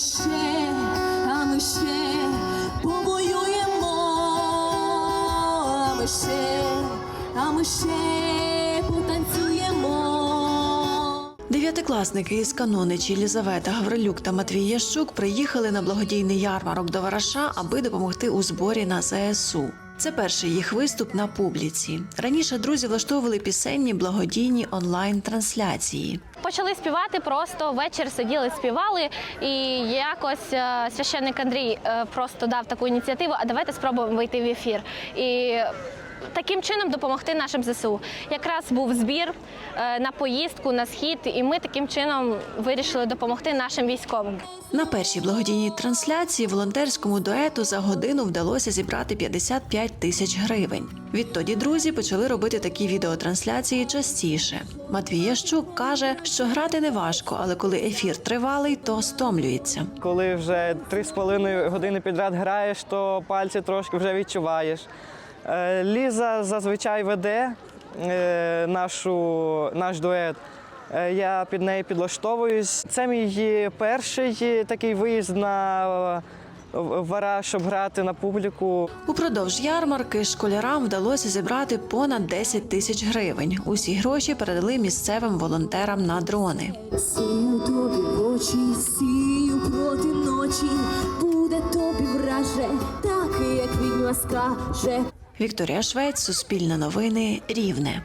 ще, а ми ще повоюємо, а ми ще, а ми ще потанцюємо. Дев'ятикласники із Канонич Єлізавета Гаврилюк та Матвій Ящук приїхали на благодійний ярмарок до Вараша, аби допомогти у зборі на ЗСУ. Це перший їх виступ на публіці. Раніше друзі влаштовували пісенні благодійні онлайн-трансляції. Почали співати просто вечір сиділи, співали, і якось е, священник Андрій е, просто дав таку ініціативу. А давайте спробуємо вийти в ефір. І таким чином допомогти нашим ЗСУ. Якраз був збір е, на поїздку на схід, і ми таким чином вирішили допомогти нашим військовим. На першій благодійній трансляції волонтерському дуету за годину вдалося зібрати 55 тисяч гривень. Відтоді друзі почали робити такі відеотрансляції частіше. Матвій Ящук каже, що грати не важко, але коли ефір тривалий, то стомлюється. Коли вже три з половиною години підряд граєш, то пальці трошки вже відчуваєш. Е, Ліза зазвичай веде е, нашу, наш дует. Е, Я під неї підлаштовуюсь. Це мій перший такий виїзд на вара, щоб грати на публіку. Упродовж ярмарки школярам вдалося зібрати понад 10 тисяч гривень. Усі гроші передали місцевим волонтерам на дрони. Сію тобі в очі, сію проти ночі, буде тобі враже, так як відьма скаже. Вікторія Швець, Суспільне новини, Рівне.